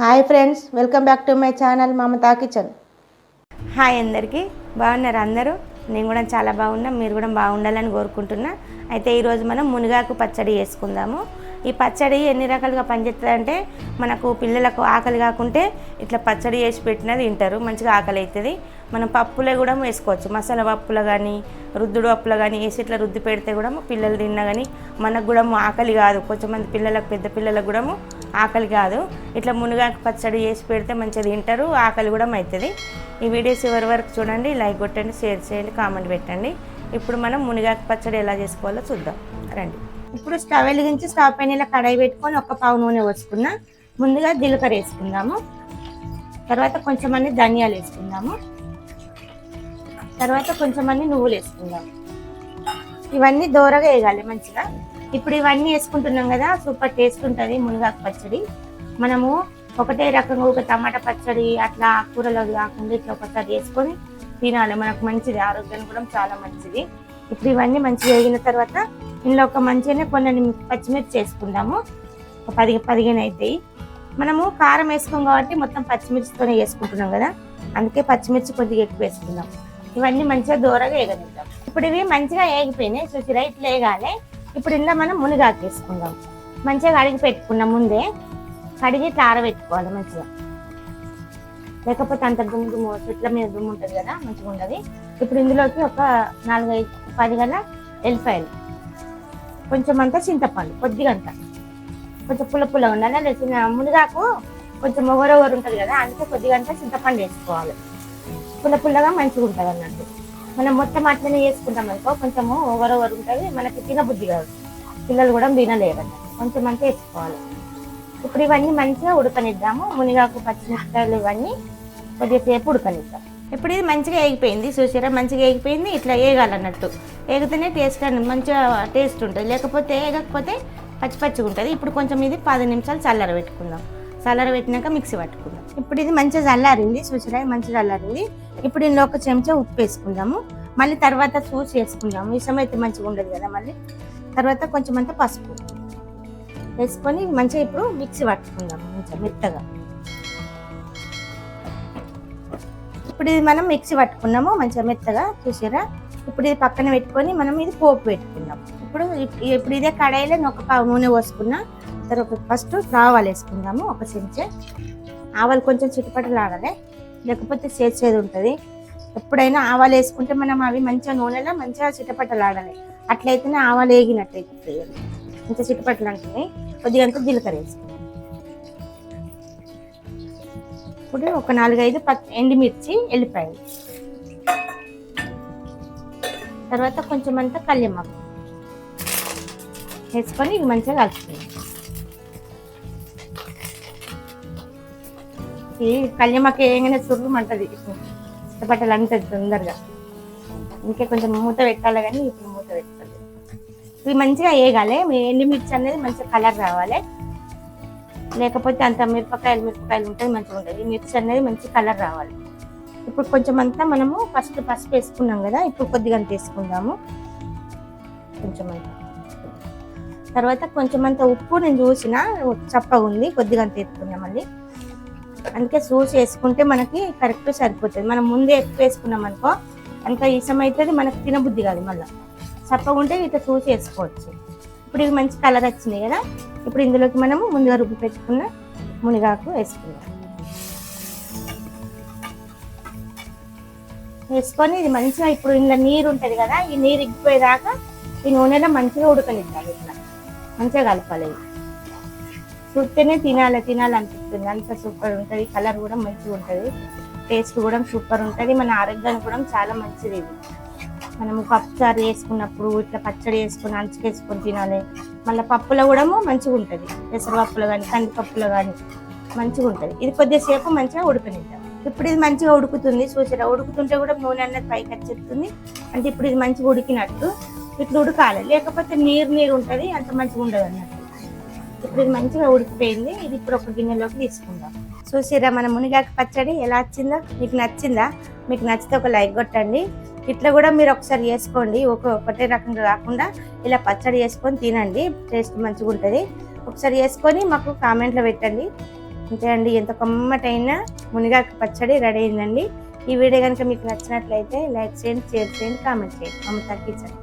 Hi friends welcome back to my channel Mamatha kitchen. Hi అందరికీ బాగున్నారు అందరూ? నేను కూడా చాలా బాగున్నా మీరు కూడా బాగుండాలని కోరుకుంటున్నా. అయితే ఈరోజు మనం మునగాకు పచ్చడి చేసుకుందాము. ఈ పచ్చడి ఎన్ని రకాలుగా పనిచేస్తుందంటే మనకు పిల్లలకు ఆకలి కాకుంటే ఇట్లా పచ్చడి చేసి పెట్టినా తింటారు మంచిగా ఆకలి అవుతుంది మనం పప్పులే కూడా వేసుకోవచ్చు. మసాలా పప్పులు కానీ రుద్దుడు పప్పులు కానీ వేసి ఇట్లా రుద్ది పెడితే కూడా పిల్లలు తిన్నా కానీ మనకు కూడా ఆకలి కాదు. కొంచెం మంది పిల్లలకు పెద్ద పిల్లలకు కూడా ఆకలి కాదు. ఇట్లా మునగాకు పచ్చడి చేసి పెడితే మంచిగా తింటారు. ఆకలి కూడా అవుతుంది ఈ వీడియోస్ ఎవరి వరకు చూడండి. లైక్ కొట్టండి షేర్ చేయండి కామెంట్ పెట్టండి. ఇప్పుడు మనం మునగాకు పచ్చడి ఎలా చేసుకోవాలో చూద్దాం. రండి. ఇప్పుడు స్టవ్ వెలిగించి స్టవ్ పైన ఇలా కడాయి పెట్టుకొని ఒక పావు నూనె పోసుకున్నా ముందుగా జీలకర్ర వేసుకుందాము. తర్వాత కొంచెం అన్ని ధనియాలు వేసుకుందాము. తర్వాత కొంచెం అన్ని నువ్వులు వేసుకుందాము. ఇవన్నీ దూరగా వేయాలి మంచిగా. ఇప్పుడు ఇవన్నీ వేసుకుంటున్నాం కదా సూపర్ టేస్ట్ ఉంటుంది మునగాకు పచ్చడి. మనము ఒకటే రకంగా ఒక టమాటా పచ్చడి అట్లా కూరలు కాకుండా ఇట్లా ఒకసారి వేసుకొని తినాలి. మనకు మంచిది ఆరోగ్యానికి కూడా చాలా మంచిది. ఇప్పుడు ఇవన్నీ మంచిగా వేగిన తర్వాత ఇందులో ఒక మంచిగానే కొన్ని పచ్చిమిర్చి వేసుకుందాము. ఒక పది పదిహేను అవుతాయి మనము కారం వేసుకోం కాబట్టి మొత్తం పచ్చిమిర్చితోనే వేసుకుంటున్నాం కదా. అందుకే పచ్చిమిర్చి కొద్దిగా ఎక్కువ వేసుకుందాం. ఇవన్నీ మంచిగా దూరగా వేగనిద్దాం. ఇప్పుడు ఇవి మంచిగా వేగిపోయినాయి. చూసిరా ఇట్లా వేగాలి ఇప్పుడు ఇందులో మనం మునిగాకు వేసుకుందాం మంచిగా కడిగి పెట్టుకున్నాం ముందే కడిగి ఇట్లా ఆరబెట్టుకోవాలి మంచిగా. లేకపోతే అంత దుమ్ము దుమ్ము చెట్ల మీద దుమ్ము ఉంటుంది కదా మంచిగా ఉండదు. ఇప్పుడు ఇందులోకి ఒక నాలుగైదు పది గల ఎల్లిపాయలు. కొంచెం అంతా చింతపండు కొద్దిగా అంత. కొంచెం పుల్ల పుల్ల ఉండాలి? అలా మునిగాకు కొంచెం ఒగరొగరు ఉంటుంది కదా అందుకే కొద్దిగా అంతా చింతపండు వేసుకోవాలి. పుల్ల పుల్లగా మంచిగా ఉంటుంది అన్నట్టు మనం మొత్తం అట్లనే చేసుకుంటాం అనుకో కొంచెము ఒగరొగరు ఉంటుంది మనకి తినబుద్ధి కాదు. పిల్లలు కూడా తినలేరు కొంచెం అంతా వేసుకోవాలి ఇప్పుడు ఇవన్నీ మంచిగా ఉడకనిద్దాము. మునిగాకు పచ్చిమిరపకాయలు ఇవన్నీ కొద్దిసేపు ఉడకనిద్దాం. ఇప్పుడు ఇది మంచిగా వేగిపోయింది చూసారా? మంచిగా వేగిపోయింది ఇట్లా వేగాలన్నట్టు వేగితేనే టేస్ట్ అని మంచిగా టేస్ట్ ఉంటుంది. లేకపోతే వేగకపోతే పచ్చి పచ్చిగా ఉంటుంది ఇప్పుడు కొంచెం ఇది పది నిమిషాలు చల్లర పెట్టుకుందాం చల్లార పెట్టినాక మిక్సీ పట్టుకుందాం. ఇప్పుడు ఇది మంచిగా చల్లారింది చూసారా మంచిగా చల్లారింది. ఇప్పుడు ఇందులో ఒక చెంచా ఉప్పు వేసుకుందాము. మళ్ళీ తర్వాత చూసి వేసుకుందాము. విషం అయితే మంచిగా ఉండదు కదా మళ్ళీ. తర్వాత కొంచెం అంతా పసుపు వేసుకొని మంచిగా ఇప్పుడు మిక్సీ పట్టుకుందాము మంచిగా మెత్తగా. ఇప్పుడు ఇది మనం మిక్సీ పట్టుకున్నాము మంచిగా మెత్తగా చూసారా. ఇప్పుడు ఇది పక్కన పెట్టుకొని మనం ఇది పోపు పెట్టుకుందాం. ఇప్పుడు ఇప్పుడు ఇదే కడాయిలో ఒక పావు నూనె పోసుకున్నా. తర్వాత ఫస్ట్ ఆవాలు వేసుకుందాము ఒక చెంచే. ఆవాలు కొంచెం చిట్టుపట్టలు ఆడాలి లేకపోతే చేసేది ఉంటుంది. ఎప్పుడైనా ఆవాలు వేసుకుంటే మనం అవి మంచిగా నూనెలో మంచిగా చిట్టపట్టలు ఆడాలి అట్లయితేనే ఆవాలు వేగినట్టు అవుతుంది మంచిగా చిట్టుపట్టలు అంటుంది కొద్దిగా అంతా జీలకర్ర వేసుకుందాం. ఇప్పుడు ఒక నాలుగైదు పచ్చి ఎండుమిర్చి ఎల్లిపాయలు. తర్వాత కొంచెం అంతా కళ్యమాకు వేసుకొని ఇవి మంచిగా కలుపుకుందాం. ఈ కళ్యమాకు వేయగానే సుర్రమంటది. చిట్టపట్టలు అంటది తొందరగా. ఇంకే కొంచెం మూత పెట్టాలి కానీ ఇప్పుడు మూత పెట్టాలి. ఇవి మంచిగా వేయగాలి మీ ఎండుమిర్చి అనేది మంచిగా కలర్ రావాలి. లేకపోతే అంత మిరపకాయలు మిరపకాయలు ఉంటుంది మంచిగా ఉంటుంది. మిర్చి అనేది మంచి కలర్ రావాలి. ఇప్పుడు కొంచెం అంతా మనము ఫస్ట్ పసుపు వేసుకున్నాం కదా ఇప్పుడు కొద్దిగా అంత వేసుకుందాము. కొంచెం అంత. తర్వాత కొంచెం అంత ఉప్పు నేను చూసిన చప్పగా ఉంది. కొద్దిగా అంత వేసుకున్నాం మళ్ళీ. అందుకే సూస్ వేసుకుంటే మనకి కరెక్ట్ సరిపోతుంది. మనం ముందే ఎక్కువ వేసుకున్నాం అనుకో అంత ఇష్టం అవుతుంది మనకి తినబుద్ధి కాదు మళ్ళీ. చప్పకుంటే ఇట్లా చూసి వేసుకోవచ్చు ఇప్పుడు ఇది మంచి కలర్ వచ్చింది కదా ఇప్పుడు ఇందులోకి మనము ముందుగా రుబ్బి పెట్టుకున్న మునిగాకు వేసుకుందాం. వేసుకొని ఇది మంచిగా ఇప్పుడు ఇందులో నీరు ఉంటుంది కదా ఈ నీరు ఇగ్గిపోయేదాకా ఈ నూనెలో మంచిగా ఉడకనిద్దాం ఇట్లా. మంచిగా కలపాలి. చూస్తేనే తినాలి తినాలి అనిపిస్తుంది. అంత సూపర్ ఉంటుంది. కలర్ కూడా మంచిగా ఉంటుంది. టేస్ట్ కూడా సూపర్ ఉంటుంది. మన ఆరోగ్యానికి కూడా చాలా మంచిది ఇది. మనము పప్పుచారు వేసుకున్నప్పుడు ఇట్లా పచ్చడి వేసుకుని అంచుకేసుకొని తినాలి. మళ్ళీ పప్పులో కూడా మంచిగా ఉంటుంది. పెసరపప్పులో కానీ కందిపప్పులో కానీ మంచిగా ఉంటుంది. ఇది కొద్దిసేపు మంచిగా ఉడకనిద్దాం. ఇప్పుడు ఇది మంచిగా ఉడుకుతుంది. చూసారా? ఉడుకుతుంటే కూడా నూనె అన్నది పైకి వచ్చేస్తుంది. అంటే ఇప్పుడు ఇది మంచిగా ఉడికినట్టు ఇట్లా ఉడకాలి. లేకపోతే నీరు నీరు ఉంటుంది. అంత మంచిగా ఉండదు అన్నట్టు ఇప్పుడు ఇది మంచిగా ఉడికిపోయింది. ఇది ఇప్పుడు ఒక గిన్నెలోకి తీసుకుందాం. చూసిరా మన మునిగాకు పచ్చడి ఎలా వచ్చిందో? మీకు నచ్చిందా? మీకు నచ్చితే ఒక లైక్ కొట్టండి. ఇట్లా కూడా మీరు ఒకసారి చేసుకోండి. ఒక ఒకటే రకంగా కాకుండా ఇలా పచ్చడి చేసుకొని తినండి. టేస్ట్ మంచిగా ఉంటుంది. ఒకసారి చేసుకొని మాకు కామెంట్లో పెట్టండి. అంతే అండి. ఎంత కమ్మటైన మునిగాకు పచ్చడి రెడీ అయిందండి. ఈ వీడియో కనుక మీకు నచ్చినట్లయితే లైక్ చేయండి షేర్ చేయండి కామెంట్ చేయండి. మమతా కిచెన్